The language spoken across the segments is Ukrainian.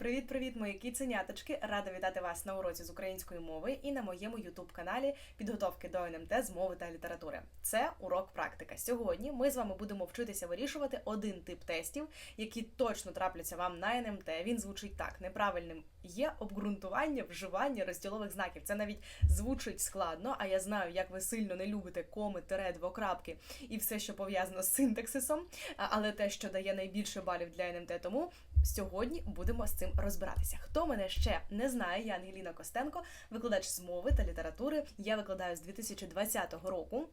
Привіт-привіт, мої кіценяточки! Рада вітати вас на уроці з української мови і на моєму ютуб-каналі підготовки до НМТ з мови та літератури. Це урок практика. Сьогодні ми з вами будемо вчитися вирішувати один тип тестів, які точно трапляться вам на НМТ. Він звучить так: неправильним є обґрунтування вживання розділових знаків. Це навіть звучить складно, а я знаю, як ви сильно не любите коми, тире, двокрапки і все, що пов'язано з синтаксисом, але те, що дає найбільше балів для НМТ, тому сьогодні будемо з цим розбиратися. Хто мене ще не знає, я Ангеліна Костенко, викладач з мови та літератури. Я викладаю з 2020 року.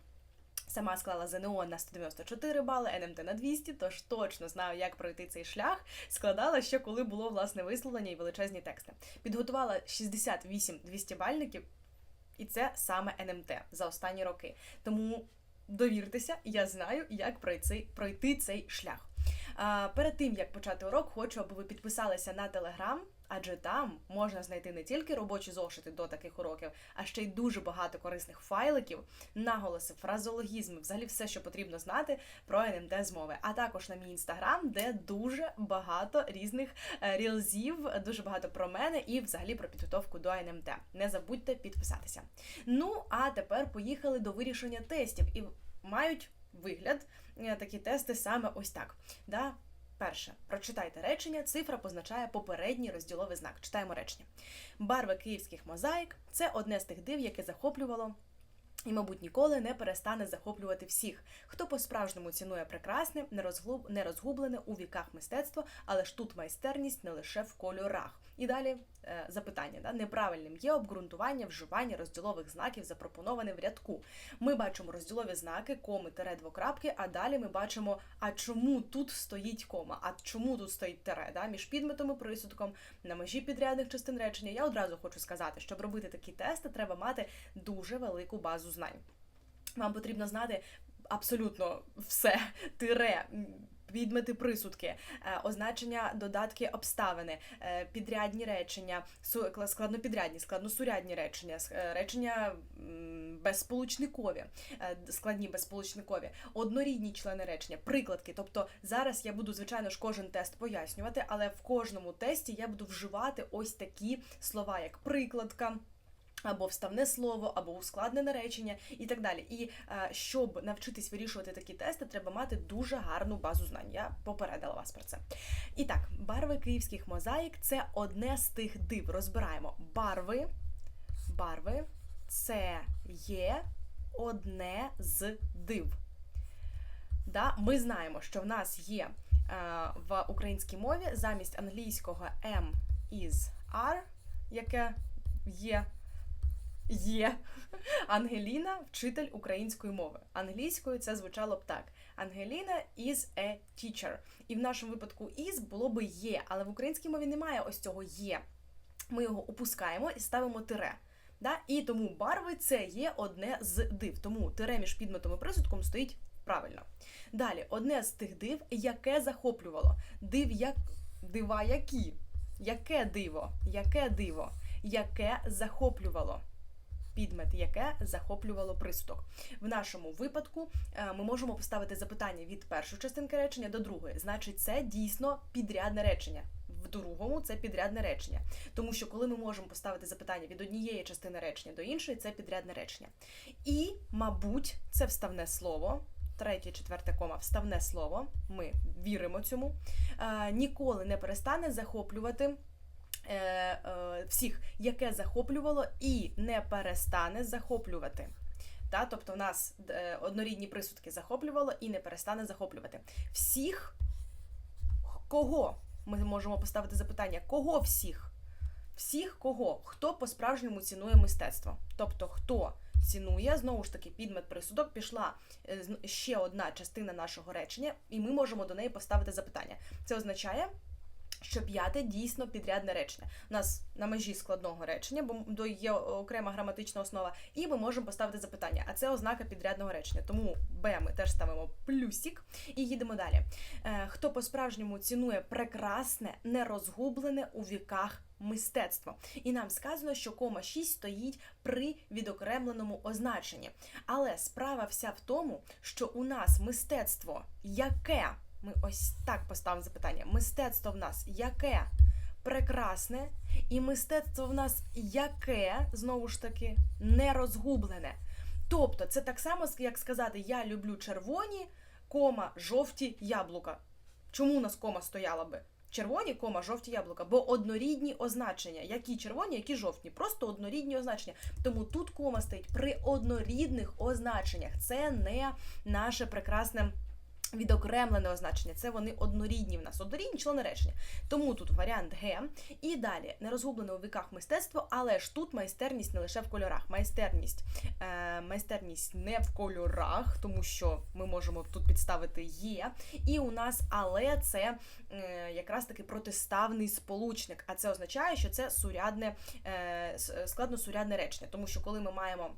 Сама склала ЗНО на 194 бали, НМТ на 200, тож точно знаю, як пройти цей шлях. Складала ще коли було власне висловлення і величезні тексти. Підготувала 68 200-бальників, і це саме НМТ за останні роки. Тому довіртеся, я знаю, як пройти, пройти цей шлях. Перед тим як почати урок, хочу, аби ви підписалися на телеграм, адже там можна знайти не тільки робочі зошити до таких уроків, а ще й дуже багато корисних файликів, наголоси, фразологізми, взагалі все, що потрібно знати про НМТ з мови. А також на мій інстаграм, де дуже багато різних е, рілзів, дуже багато про мене і взагалі про підготовку до НМТ. Не забудьте підписатися. Ну а тепер поїхали до вирішення тестів і мають вигляд е, такі тести саме ось так. Да? Перше, прочитайте речення. Цифра позначає попередній розділовий знак. Читаємо речення. Барви київських мозаїк це одне з тих див, яке захоплювало. І, мабуть, ніколи не перестане захоплювати всіх, хто по-справжньому цінує прекрасне, не розглуб... не розгублене у віках мистецтво, але ж тут майстерність не лише в кольорах. І далі запитання: да? неправильним є обґрунтування вживання розділових знаків, запропоноване в рядку. Ми бачимо розділові знаки, коми, тере, двокрапки, а далі ми бачимо, а чому тут стоїть кома, а чому тут стоїть тере, да? між підметом і присудком, на межі підрядних частин речення. Я одразу хочу сказати, щоб робити такі тести, треба мати дуже велику базу знань. Вам потрібно знати абсолютно все, тире. М, Підмети присудки, е, означення, додатки, обставини, е, підрядні речення, складнопідрядні, складносурядні речення, е, речення е, складні безсполучникові, однорідні члени речення, прикладки. Тобто зараз я буду, звичайно ж, кожен тест пояснювати, але в кожному тесті я буду вживати ось такі слова, як прикладка. Або вставне слово, або ускладнене речення, і так далі. І е, щоб навчитись вирішувати такі тести, треба мати дуже гарну базу знань. Я попередила вас про це. І так, барви київських мозаїк це одне з тих див. Розбираємо барви. Барви це є одне з див. Да? Ми знаємо, що в нас є е, в українській мові замість англійського am, is, are, яке є. Є Ангеліна, вчитель української мови. Англійською це звучало б так: Ангеліна is a teacher. І в нашому випадку is було би є, але в українській мові немає ось цього є. Ми його опускаємо і ставимо тире. Да? І тому барви це є одне з див. Тому тире між підметом і присудком стоїть правильно. Далі, одне з тих див, яке захоплювало. Див як дива які? Яке диво? Яке диво? Яке захоплювало? Підмет, яке захоплювало приступ. В нашому випадку е, ми можемо поставити запитання від першої частинки речення до другої. Значить, це дійсно підрядне речення. В другому це підрядне речення. Тому що коли ми можемо поставити запитання від однієї частини речення до іншої, це підрядне речення. І, мабуть, це вставне слово. Третє, четверте кома, вставне слово. Ми віримо цьому. Е, ніколи не перестане захоплювати всіх, яке захоплювало і не перестане захоплювати. Та, тобто в нас е, однорідні присудки захоплювало і не перестане захоплювати. Всіх кого? Ми можемо поставити запитання, кого всіх? Всіх кого? Хто по-справжньому цінує мистецтво? Тобто, хто цінує, знову ж таки, підмет присудок пішла е, ще одна частина нашого речення, і ми можемо до неї поставити запитання. Це означає, що п'яте дійсно підрядне речення. У нас на межі складного речення, бо є окрема граматична основа, і ми можемо поставити запитання. А це ознака підрядного речення. Тому Б ми теж ставимо плюсик і їдемо далі. Е, Хто по-справжньому цінує прекрасне, нерозгублене у віках мистецтво. І нам сказано, що кома 6 стоїть при відокремленому означенні. Але справа вся в тому, що у нас мистецтво яке? Ми ось так поставимо запитання. Мистецтво в нас яке? прекрасне, і мистецтво в нас яке, знову ж таки, не розгублене. Тобто, це так само, як сказати, я люблю червоні, кома, жовті яблука. Чому у нас кома стояла би? Червоні, кома, жовті яблука, бо однорідні означення. Які червоні, які жовті. Просто однорідні означення. Тому тут кома стоїть при однорідних означеннях. Це не наше прекрасне. Відокремлене означення, це вони однорідні в нас, однорідні члени речення. Тому тут варіант Г. І далі нерозгублене у віках мистецтво, але ж тут майстерність не лише в кольорах. Майстерність е, майстерність не в кольорах, тому що ми можемо тут підставити є. І у нас але це е, якраз таки протиставний сполучник. А це означає, що це сурядне, е, складносурядне речення, тому що коли ми маємо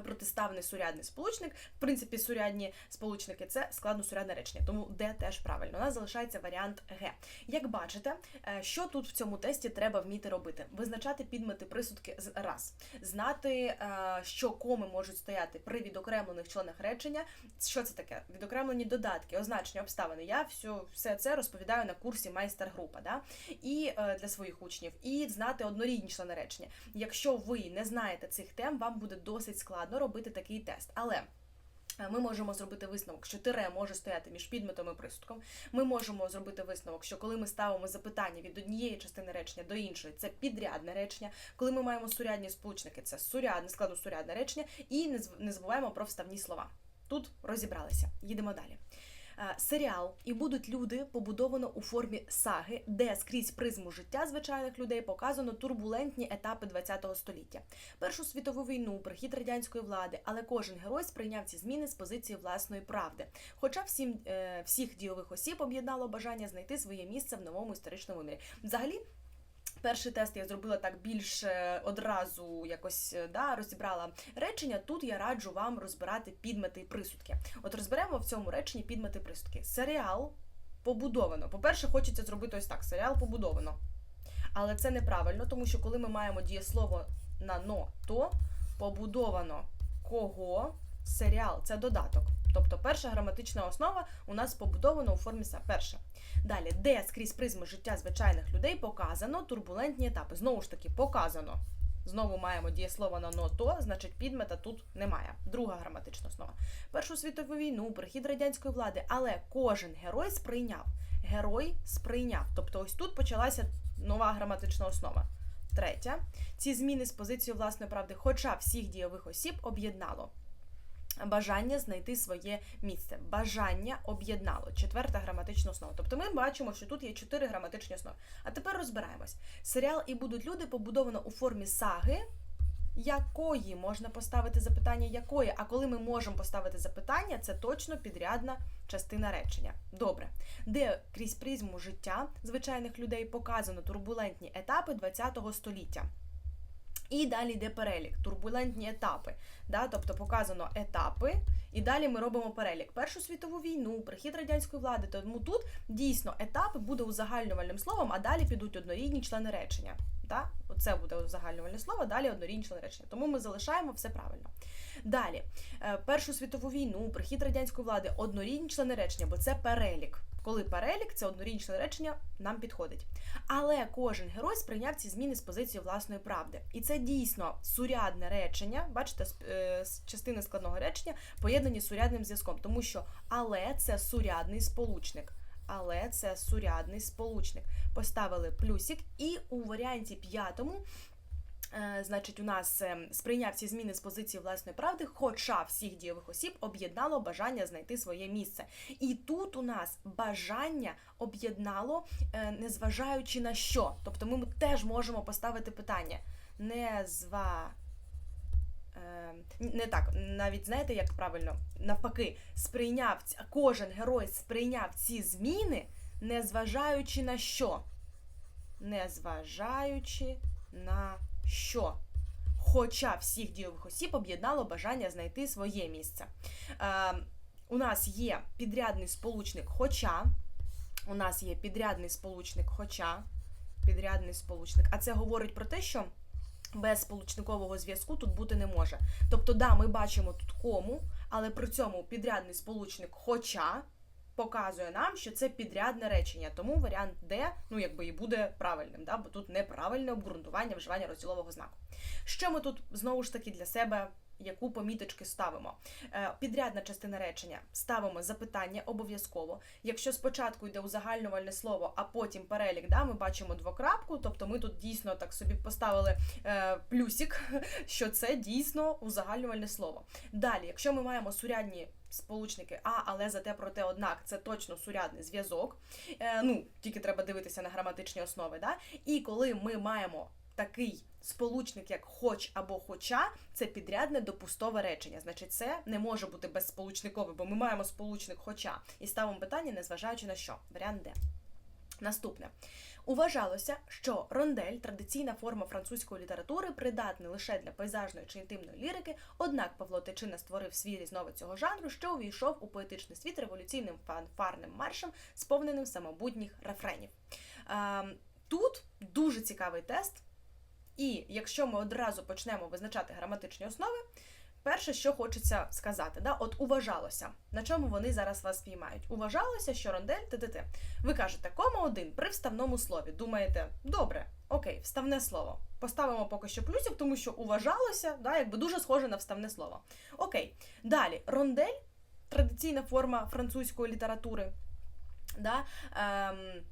протиставний сурядний сполучник. В принципі, сурядні сполучники це складно-сурядне речення, тому Д теж правильно. У нас залишається варіант Г. Як бачите, е, що тут в цьому тесті треба вміти робити? Визначати підмети присудки раз, знати, е, що коми можуть стояти при відокремлених членах речення. Що це таке? Відокремлені додатки, означення, обставини. Я все, все це розповідаю на курсі майстер-група, да? і е, для своїх учнів, і знати однорідні члени речення. Якщо ви не знаєте цих тем, вам буде досить складно складно робити такий тест. Але е, ми можемо зробити висновок, що тире може стояти між підметом і присудком. Ми можемо зробити висновок, що коли ми ставимо запитання від однієї частини речення до іншої, це підрядне речення. Коли ми маємо сурядні сполучники, це сурядне, складно сурядне речення, і не забуваємо про вставні слова. Тут розібралися. Їдемо далі. Е, серіал і будуть люди побудовано у формі саги, де скрізь призму життя звичайних людей показано турбулентні етапи ХХ століття, Першу світову війну, прихід радянської влади, але кожен герой сприйняв ці зміни з позиції власної правди. Хоча всім е, всіх дійових осіб об'єднало бажання знайти своє місце в новому історичному мірі. Взагалі. Перший тест я зробила так більш одразу якось е, да, розібрала речення. Тут я раджу вам розбирати підмети і присудки. От розберемо в цьому реченні підмети і присудки. Серіал побудовано. По-перше, хочеться зробити ось так: серіал побудовано. Але це неправильно, тому що коли ми маємо дієслово на но, то побудовано кого серіал це додаток. Тобто перша граматична основа у нас побудована у формі са. Перше. Далі, де скрізь призми життя звичайних людей показано турбулентні етапи. Знову ж таки, показано. Знову маємо дієслово на но то, значить підмета тут немає. Друга граматична основа. Першу світову війну, прихід радянської влади, але кожен герой сприйняв. Герой сприйняв. Тобто, ось тут почалася нова граматична основа. Третя. Ці зміни з позиції власної правди, хоча всіх дійових осіб об'єднало. Бажання знайти своє місце. Бажання об'єднало. Четверта граматична основа. Тобто ми бачимо, що тут є чотири граматичні основи. А тепер розбираємось. Серіал і будуть люди побудовано у формі саги, якої можна поставити запитання якої. А коли ми можемо поставити запитання, це точно підрядна частина речення. Добре, де крізь призму життя звичайних людей показано турбулентні етапи ХХ століття. І далі йде перелік, турбулентні етапи. Да? Тобто показано етапи, і далі ми робимо перелік. Першу світову війну, прихід радянської влади. Тому тут дійсно етапи буде узагальнювальним словом, а далі підуть однорідні члени речення. Да? Оце буде узагальнювальне слово, далі однорідні члени речення. Тому ми залишаємо все правильно. Далі, е, Першу світову війну, прихід радянської влади, однорідні члени речення, бо це перелік. Коли перелік, це однорічне речення, нам підходить. Але кожен герой сприйняв ці зміни з позиції власної правди. І це дійсно сурядне речення, бачите, е, частини складного речення поєднані сурядним зв'язком, тому що але це сурядний сполучник. Але це сурядний сполучник. Поставили плюсик, і у варіанті п'ятому значить, у нас ем, сприйняв ці зміни з позиції власної правди, хоча всіх дієвих осіб об'єднало бажання знайти своє місце. І тут у нас бажання об'єднало, е, незважаючи на що. Тобто ми теж можемо поставити питання. Не зва. Ем, не так, навіть знаєте, як правильно, навпаки, сприйняв кожен герой сприйняв ці зміни, незважаючи на що? Незважаючи на що хоча всіх дійових осіб об'єднало бажання знайти своє місце. Е, У нас є підрядний сполучник хоча. У нас є підрядний сполучник хоча. Підрядний сполучник. А це говорить про те, що без сполучникового зв'язку тут бути не може. Тобто, да, ми бачимо тут кому, але при цьому підрядний сполучник хоча показує нам, що це підрядне речення, тому варіант Д, ну якби і буде правильним, да? бо тут неправильне обґрунтування вживання розділового знаку. Що ми тут знову ж таки для себе яку поміточки ставимо. Е, підрядна частина речення ставимо запитання обов'язково. Якщо спочатку йде узагальнювальне слово, а потім перелік, да, ми бачимо двокрапку, тобто ми тут дійсно так собі поставили е, плюсик, що це дійсно узагальнювальне слово. Далі, якщо ми маємо сурядні сполучники, а, але зате проте, однак, це точно сурядний зв'язок. Е, ну, тільки треба дивитися на граматичні основи. Да? І коли ми маємо такий сполучник, як хоч або хоча, це підрядне допустове речення. Значить, це не може бути безсполучникове, бо ми маємо сполучник хоча і ставимо питання, незважаючи на що. Варіант Д. Наступне. Уважалося, що рондель традиційна форма французької літератури, придатна лише для пейзажної чи інтимної лірики, однак Павло Тичина створив свій різновид цього жанру, що увійшов у поетичний світ революційним фанфарним маршем, сповненим самобутніх рефренів. Ем, тут дуже цікавий тест. І якщо ми одразу почнемо визначати граматичні основи, перше, що хочеться сказати, да, от уважалося, на чому вони зараз вас спіймають. Уважалося, що рондель т-т-т. Ви кажете, кома один при вставному слові. Думаєте, добре, окей, вставне слово. Поставимо поки що плюсик, тому що уважалося, да, якби дуже схоже на вставне слово. Окей. Далі, рондель традиційна форма французької літератури. Да, ем,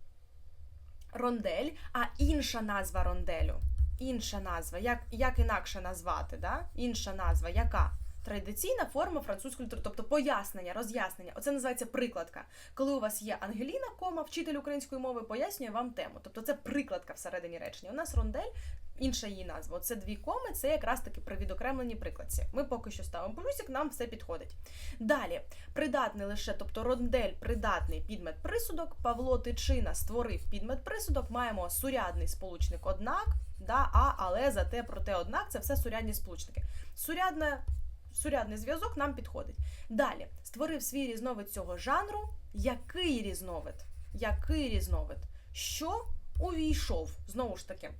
Рондель, а інша назва ронделю інша назва, як як інакше назвати, да? інша назва, яка? Традиційна форма французької літератури, тобто пояснення, роз'яснення. Оце називається прикладка. Коли у вас є Ангеліна, кома, вчитель української мови, пояснює вам тему. Тобто це прикладка всередині речення. У нас рондель, інша її назва. Оце дві коми, це якраз таки при відокремленій прикладці. Ми поки що ставимо плюсик, нам все підходить. Далі, придатний лише, тобто рондель, придатний підмет присудок. Павло Тичина створив підмет присудок. Маємо сурядний сполучник однак да, а, але, зате, проте, однак, це все сурядні сполучники. Сурядне, сурядний зв'язок нам підходить. Далі створив свій різновид цього жанру. Який різновид? Який різновид? Що увійшов? Знову ж таки.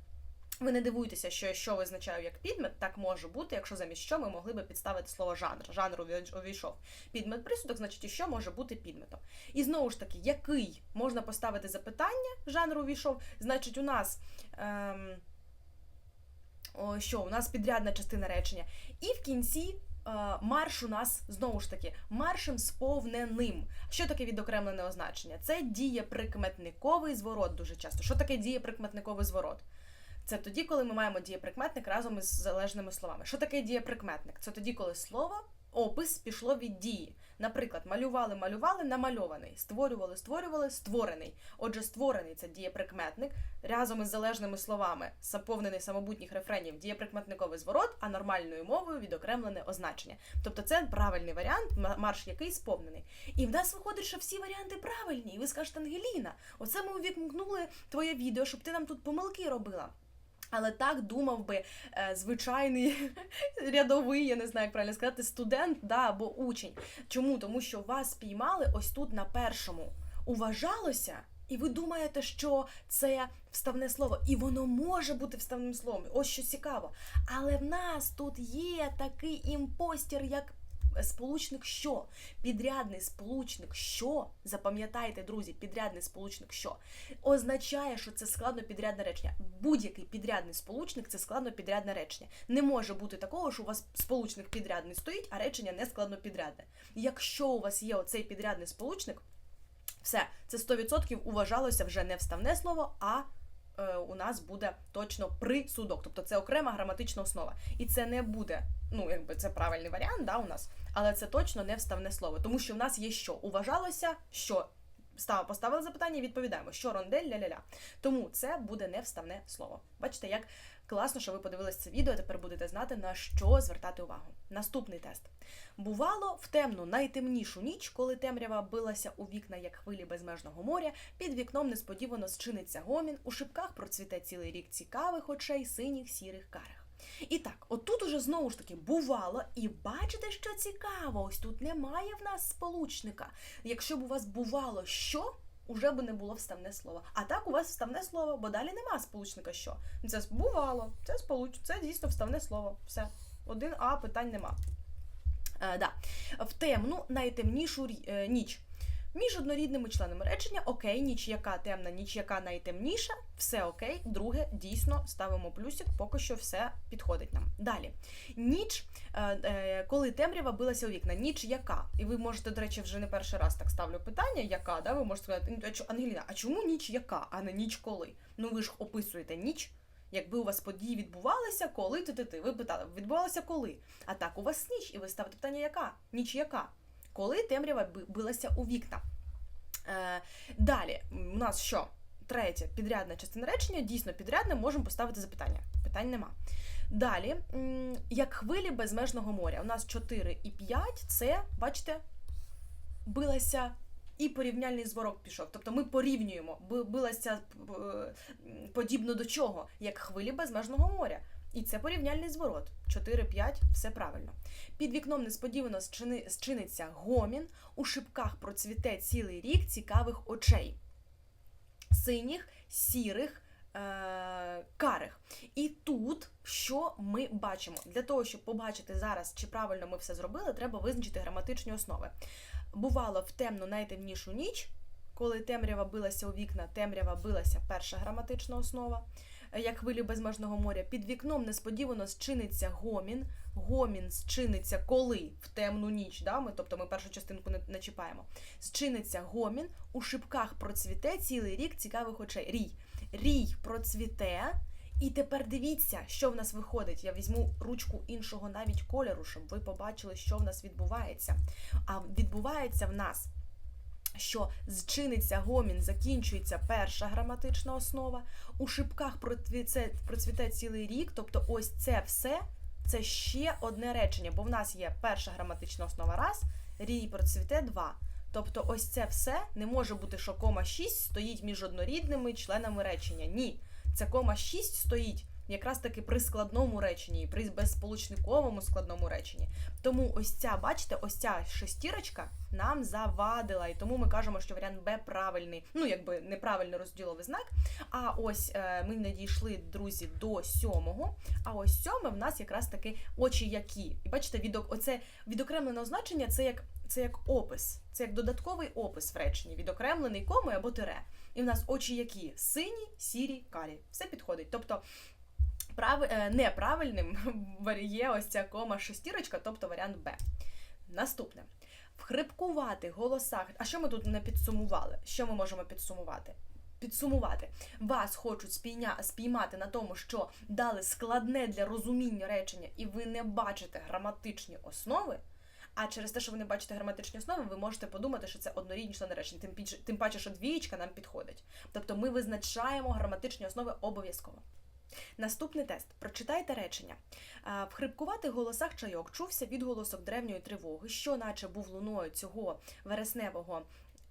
Ви не дивуйтеся, що я що визначаю як підмет, так може бути, якщо замість що ми могли би підставити слово жанр. Жанр увійшов. Підмет присудок, значить, що може бути підметом. І знову ж таки, який можна поставити запитання, жанр увійшов, значить, у нас. Ем, що у нас підрядна частина речення. І в кінці марш у нас знову ж таки маршем сповненим. Що таке відокремлене означення? Це дієприкметниковий зворот дуже часто. Що таке дієприкметниковий зворот? Це тоді, коли ми маємо дієприкметник разом із залежними словами. Що таке дієприкметник? Це тоді, коли слово опис пішло від дії. Наприклад, малювали, малювали, намальований, створювали, створювали, створений. Отже, створений це дієприкметник разом із залежними словами, заповнений самобутніх рефренів, дієприкметниковий зворот, а нормальною мовою відокремлене означення. Тобто це правильний варіант, марш який сповнений. І в нас виходить, що всі варіанти правильні. І ви скажете, Ангеліна, оце ми увікнули твоє відео, щоб ти нам тут помилки робила. Але так думав би е, звичайний рядовий, я не знаю, як правильно сказати, студент да, або учень. Чому? Тому що вас спіймали ось тут на першому. Уважалося, і ви думаєте, що це вставне слово, і воно може бути вставним словом. Ось що цікаво. Але в нас тут є такий імпостір, як сполучник що? Підрядний сполучник що? Запам'ятайте, друзі, підрядний сполучник що означає, що це складно підрядне речення. Будь-який підрядний сполучник це складно підрядне речення. Не може бути такого, що у вас сполучник підрядний стоїть, а речення не складно підрядне. Якщо у вас є оцей підрядний сполучник, все, це 100% уважалося вже не вставне слово, а е, у нас буде точно присудок. Тобто це окрема граматична основа. І це не буде, ну, якби це правильний варіант, да, у нас але це точно не вставне слово, тому що в нас є що уважалося, що став, поставили запитання відповідаємо, що рондель ля-ля-ля. Тому це буде не вставне слово. Бачите, як класно, що ви подивилися це відео. Тепер будете знати на що звертати увагу. Наступний тест. Бувало в темну найтемнішу ніч, коли темрява билася у вікна, як хвилі безмежного моря, під вікном несподівано зчиниться гомін, у шибках процвіте цілий рік цікавих очей, синіх, сірих карих. І так, отут уже знову ж таки бувало, і бачите, що цікаво, ось тут немає в нас сполучника. Якщо б у вас бувало що, уже б не було вставне слово. А так у вас вставне слово, бо далі нема сполучника що. Це бувало, це сполуч... це дійсно вставне слово. Все. Один А питань нема. Е, да. В темну найтемнішу е, ніч. Між однорідними членами речення окей, ніч яка темна, ніч яка найтемніша, все окей. Друге, дійсно ставимо плюсик, поки що все підходить нам. Далі. Ніч, е, е, коли темрява билася у вікна, ніч яка? І ви можете, до речі, вже не перший раз так ставлю питання, яка, да? ви можете сказати, «Ну, а чо- Ангеліна, а чому ніч яка, а не ніч коли? Ну ви ж описуєте ніч. Якби у вас події відбувалися, коли ти ти ти ви питали, відбувалося коли? А так у вас ніч, і ви ставите питання, яка? Ніч яка? Коли темрява би- билася у вікна? Е, далі, у нас що? Третє, підрядна частина речення. Дійсно, підрядне, можемо поставити запитання. Питань нема. Далі, як хвилі безмежного моря. У нас 4 і 5 це, бачите, билася і порівняльний зворот пішов. Тобто ми порівнюємо, билася е, подібно до чого? Як хвилі безмежного моря. І це порівняльний зворот. 4-5, все правильно. Під вікном несподівано зчини- зчиниться гомін, у шибках процвіте цілий рік цікавих очей. Синіх, сірих, е- карих. І тут що ми бачимо? Для того, щоб побачити зараз, чи правильно ми все зробили, треба визначити граматичні основи. Бувало в темну найтемнішу ніч, коли темрява билася у вікна, темрява билася перша граматична основа. Як хвилі безмежного моря, під вікном несподівано зчиниться гомін. Гомін зчиниться коли в темну ніч. Да? Ми, тобто ми першу частинку не, не чіпаємо. Зчиниться гомін, у шибках процвіте цілий рік цікавих очей. Рій. Рій процвіте. І тепер дивіться, що в нас виходить. Я візьму ручку іншого навіть кольору, щоб ви побачили, що в нас відбувається. А відбувається в нас, що зчиниться гомін, закінчується перша граматична основа. У шибках процвіте, цілий рік, тобто ось це все. Це ще одне речення, бо в нас є перша граматична основа раз, рій процвіте два. Тобто, ось це все не може бути, що кома 6 стоїть між однорідними членами речення. Ні. Ця кома 6 стоїть якраз таки при складному реченні, при безсполучниковому складному реченні. Тому ось ця, бачите, ось ця шестірочка нам завадила. І тому ми кажемо, що варіант Б правильний, ну якби неправильний розділовий знак. А ось е, ми не дійшли, друзі, до сьомого. А ось сьоме в нас якраз таки очі які. І бачите, відок, оце відокремлене означення це як це як опис, це як додатковий опис в реченні, відокремлений комою або тире. І в нас очі які сині, сірі, карі. Все підходить. Тобто прав... е, неправильним є ось ця кома шестірочка, тобто варіант Б. Наступне. В хрипкуватих голосах. А що ми тут не підсумували? Що ми можемо підсумувати? Підсумувати. Вас хочуть спійня... спіймати на тому, що дали складне для розуміння речення, і ви не бачите граматичні основи. А через те, що ви не бачите граматичні основи, ви можете подумати, що це однорідні члени речення. Тим паче, що двієчка нам підходить. Тобто ми визначаємо граматичні основи обов'язково. Наступний тест. Прочитайте речення. В хрипкуватих голосах чайок чувся відголосок древньої тривоги, що наче був луною цього вересневого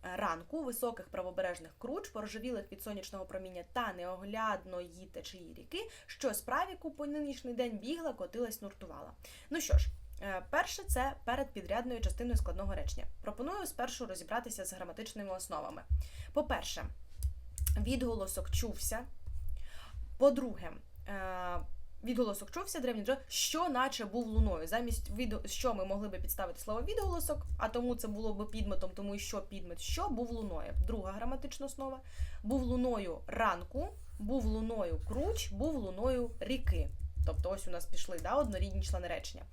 е, ранку, високих правобережних круч, порожевілих від сонячного проміння та неоглядної течії ріки, що з правіку по нинішній день бігла, котилась, нуртувала. Ну що ж, е, перше це перед підрядною частиною складного речення. Пропоную спершу розібратися з граматичними основами. По-перше, відголосок чувся. По-друге, е, відголосок чувся древній джерел, що наче був луною. Замість від... що ми могли би підставити слово відголосок, а тому це було б підметом, тому що підмет, що був луною. Друга граматична основа. Був луною ранку, був луною круч, був луною ріки. Тобто ось у нас пішли да, однорідні члени речення.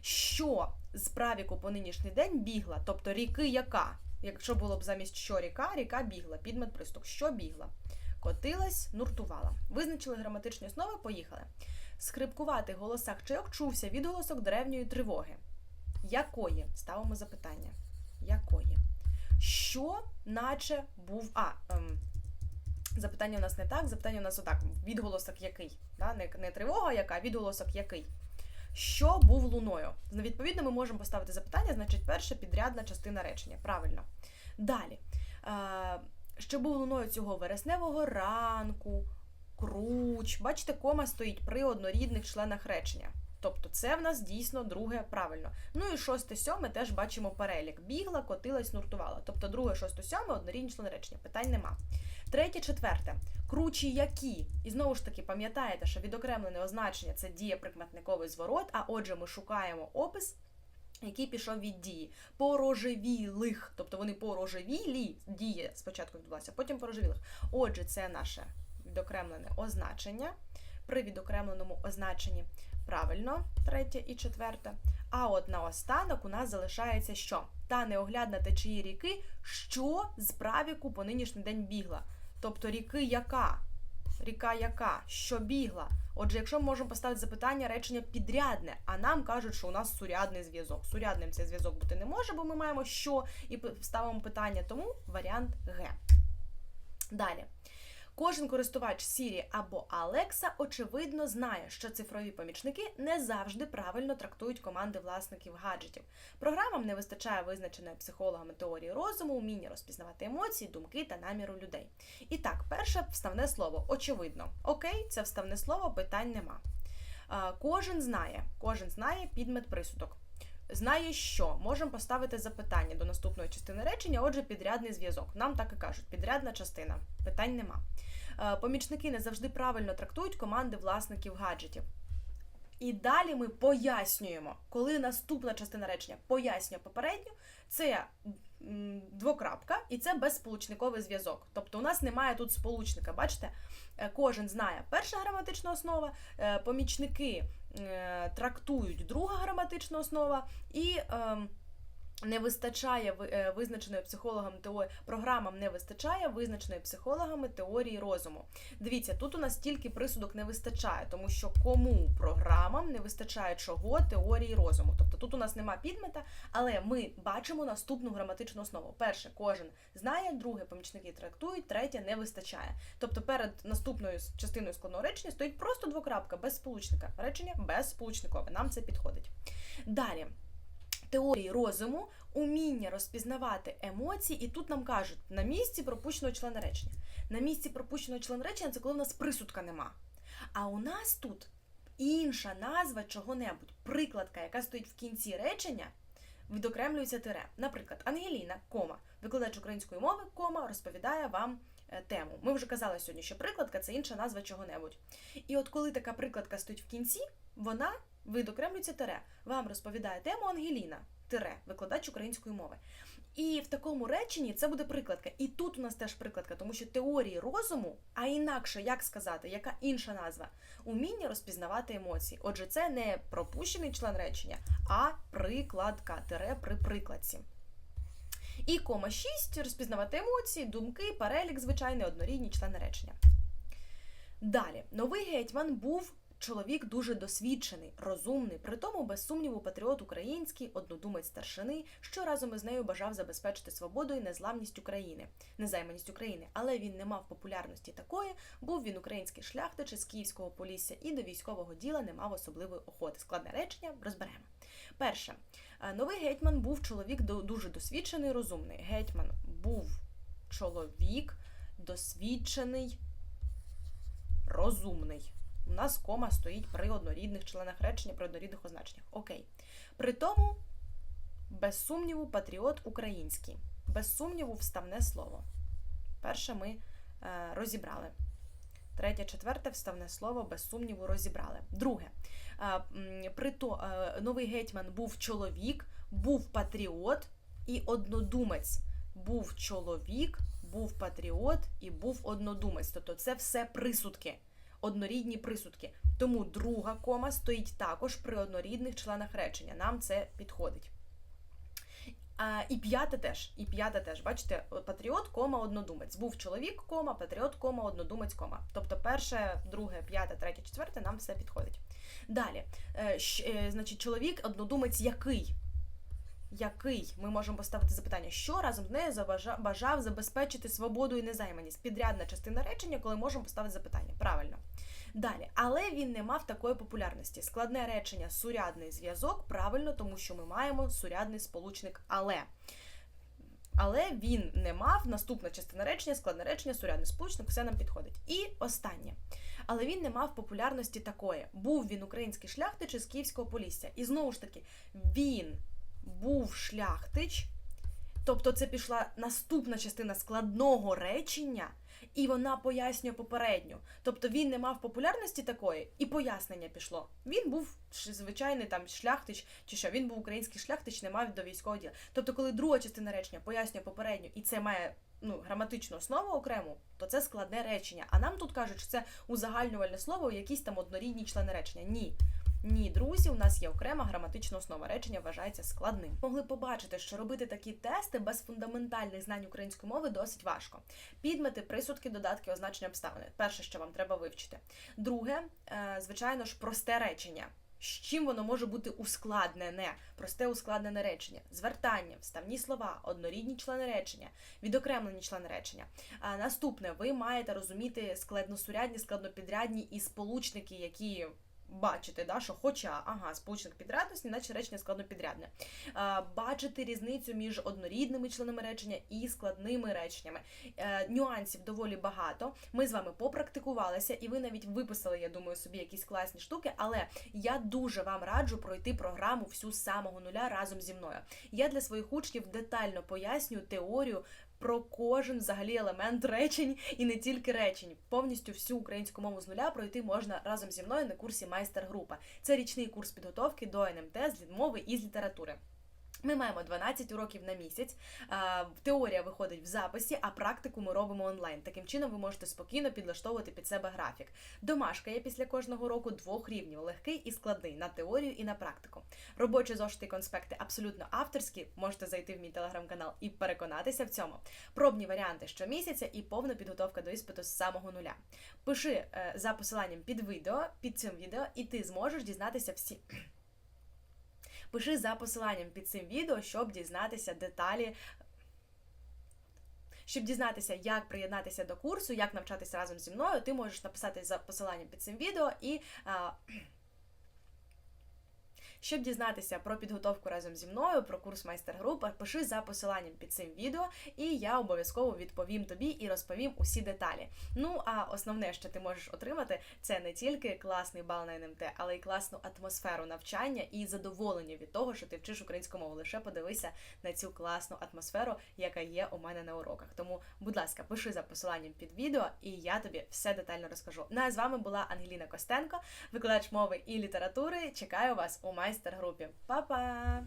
Що з правіку по нинішній день бігла, тобто ріки яка? Якщо було б замість що ріка, ріка бігла, підмет приступ. Що бігла? Котилась, нуртувала. Визначили граматичні основи, поїхали. Скрипкуватих голосах чайок чувся відголосок древньої тривоги. Якої? Ставимо запитання. Якої? Що, наче був. А, ем, запитання у нас не так, запитання у нас отак. Відголосок який? Да? Не, не тривога, яка, відголосок який? Що був луною? Відповідно, ми можемо поставити запитання, значить, перша підрядна частина речення. Правильно. Далі. Е, що був луною цього вересневого ранку, круч. Бачите, кома стоїть при однорідних членах речення. Тобто це в нас дійсно друге правильно. Ну і шосте, сьоме теж бачимо перелік. Бігла, котилась, нуртувала. Тобто друге, шосте, сьоме однорідні члени речення. Питань нема. Третє, четверте. Кручі які. І знову ж таки, пам'ятаєте, що відокремлене означення це дієприкметниковий зворот, а отже, ми шукаємо опис який пішов від дії. Порожевілих. Тобто вони порожевілі, дія спочатку відбулася, потім порожевілих. Отже, це наше відокремлене означення. При відокремленому означенні правильно, третє і четверте. А от наостанок у нас залишається що? Та неоглядна течії ріки, що з правіку по нинішній день бігла. Тобто ріки яка? Ріка яка? Що бігла? Отже, якщо ми можемо поставити запитання, речення підрядне, а нам кажуть, що у нас сурядний зв'язок. Сурядним цей зв'язок бути не може, бо ми маємо що і ставимо питання, тому варіант Г. Далі. Кожен користувач Siri або Alexa, очевидно, знає, що цифрові помічники не завжди правильно трактують команди власників гаджетів. Програмам не вистачає визначеної психологами теорії розуму, вміння розпізнавати емоції, думки та наміру людей. І так, перше вставне слово очевидно. Окей, це вставне слово, питань нема. Кожен знає, кожен знає підмет присудок. Знає, що можемо поставити запитання до наступної частини речення. Отже, підрядний зв'язок. Нам так і кажуть, підрядна частина. Питань нема. Е, Помічники не завжди правильно трактують команди власників гаджетів. І далі ми пояснюємо, коли наступна частина речення пояснює попередню, це двокрапка, і це безсполучниковий зв'язок. Тобто у нас немає тут сполучника. Бачите, Е, кожен знає перша граматична основа, е, помічники трактують друга граматична основа, і ем, не вистачає е, визначеної психологами теорії, програмам не вистачає визначеної психологами теорії розуму. Дивіться, тут у нас тільки присудок не вистачає, тому що кому програмам не вистачає чого теорії розуму. Тобто тут у нас нема підмета, але ми бачимо наступну граматичну основу. Перше, кожен знає, друге, помічники трактують, третє не вистачає. Тобто перед наступною частиною складного речення стоїть просто двокрапка без сполучника. Речення безсполучникове. Нам це підходить. Далі. Теорії розуму, уміння розпізнавати емоції, і тут нам кажуть на місці пропущеного члена речення. На місці пропущеного члена речення це коли в нас присудка нема. А у нас тут інша назва чого-небудь, прикладка, яка стоїть в кінці речення, відокремлюється тире. Наприклад, Ангеліна, кома, викладач української мови, кома, розповідає вам е, тему. Ми вже казали сьогодні, що прикладка це інша назва чого-небудь. І от коли така прикладка стоїть в кінці, вона відокремлюється тире. Вам розповідає тему Ангеліна, тире, викладач української мови. І в такому реченні це буде прикладка. І тут у нас теж прикладка, тому що теорії розуму, а інакше як сказати, яка інша назва? Уміння розпізнавати емоції. Отже, це не пропущений член речення, а прикладка, тире при прикладці. І кома 6 розпізнавати емоції, думки, перелік, звичайний, однорідні члени речення. Далі, новий гетьман був чоловік дуже досвідчений, розумний, при тому, без сумніву, патріот український, однодумець старшини, що разом із нею бажав забезпечити свободу і незламність України, незайманість України, але він не мав популярності такої, був він український шляхтич із Київського полісся і до військового діла не мав особливої охоти. Складне речення розберемо. Перше, Е, новий гетьман був чоловік дуже досвідчений, розумний. Гетьман був чоловік досвідчений, розумний. У нас кома стоїть при однорідних членах речення, при однорідних означеннях. Окей. При тому, без сумніву, патріот український. Без сумніву, вставне слово. Перше ми е, розібрали. Третє, четверте вставне слово, без сумніву, розібрали. Друге, е, м, при то, е, новий гетьман був чоловік, був патріот і однодумець. Був чоловік, був патріот і був однодумець. Тобто це все присудки, однорідні присудки. Тому друга кома стоїть також при однорідних членах речення. Нам це підходить. А, і п'яте теж. І п'яте теж. Бачите, патріот, кома, однодумець. Був чоловік, кома, патріот, кома, однодумець, кома. Тобто перше, друге, п'яте, третє, четверте нам все підходить. Далі, е, е, значить, чоловік, однодумець який? Який ми можемо поставити запитання, що разом з нею бажав забезпечити свободу і незайманість? Підрядна частина речення, коли можемо поставити запитання. Правильно. Далі, але він не мав такої популярності. Складне речення сурядний зв'язок. Правильно, тому що ми маємо сурядний сполучник але. Але він не мав наступна частина речення, складне речення, сурядний сполучник, все нам підходить. І останнє. Але він не мав популярності такої. Був він український шляхтич із Київського Полісся. І знову ж таки, він був шляхтич, тобто це пішла наступна частина складного речення, і вона пояснює попередню. Тобто він не мав популярності такої, і пояснення пішло. Він був звичайний там шляхтич, чи що він був український шляхтич, не мав до військового діла. Тобто, коли друга частина речення пояснює попередню, і це має ну, граматичну основу окрему, то це складне речення. А нам тут кажуть, що це узагальнювальне слово, якісь там однорідні члени речення. Ні. Ні, друзі, у нас є окрема граматична основа. Речення вважається складним. Могли побачити, що робити такі тести без фундаментальних знань української мови досить важко. Підмети, присудки, додатки, означення обставини. Перше, що вам треба вивчити. Друге, е, звичайно ж, просте речення. З чим воно може бути ускладнене? Просте ускладнене речення, звертання, вставні слова, однорідні члени речення, відокремлені члени речення. А наступне, ви маєте розуміти складносурядні, складнопідрядні і сполучники, які бачите, да, що хоча, ага, сполучник підрядності, наче речення складнопідрядне. А, бачити різницю між однорідними членами речення і складними реченнями. Е, нюансів доволі багато. Ми з вами попрактикувалися, і ви навіть виписали, я думаю, собі якісь класні штуки. Але я дуже вам раджу пройти програму всю з самого нуля разом зі мною. Я для своїх учнів детально пояснюю теорію. Про кожен взагалі елемент речень і не тільки речень. Повністю всю українську мову з нуля пройти можна разом зі мною на курсі майстер-група. Це річний курс підготовки до НМТ з мови і з літератури. Ми маємо 12 уроків на місяць. Теорія виходить в записі, а практику ми робимо онлайн. Таким чином ви можете спокійно підлаштовувати під себе графік. Домашка є після кожного року двох рівнів: легкий і складний на теорію і на практику. Робочі зошити конспекти абсолютно авторські. Можете зайти в мій телеграм-канал і переконатися в цьому. Пробні варіанти щомісяця і повна підготовка до іспиту з самого нуля. Пиши е, за посиланням під відео, під цим відео, і ти зможеш дізнатися всі. Пиши за посиланням під цим відео, щоб дізнатися деталі. Щоб дізнатися, як приєднатися до курсу, як навчатися разом зі мною, ти можеш написати за посиланням під цим відео і. А, щоб дізнатися про підготовку разом зі мною, про курс майстер-група, пиши за посиланням під цим відео, і я обов'язково відповім тобі і розповім усі деталі. Ну а основне, що ти можеш отримати, це не тільки класний бал на НМТ, але й класну атмосферу навчання і задоволення від того, що ти вчиш українську мову. Лише подивися на цю класну атмосферу, яка є у мене на уроках. Тому, будь ласка, пиши за посиланням під відео, і я тобі все детально розкажу. Ну а з вами була Ангеліна Костенко, викладач мови і літератури. Чекаю вас у майстер-групі. Па-па!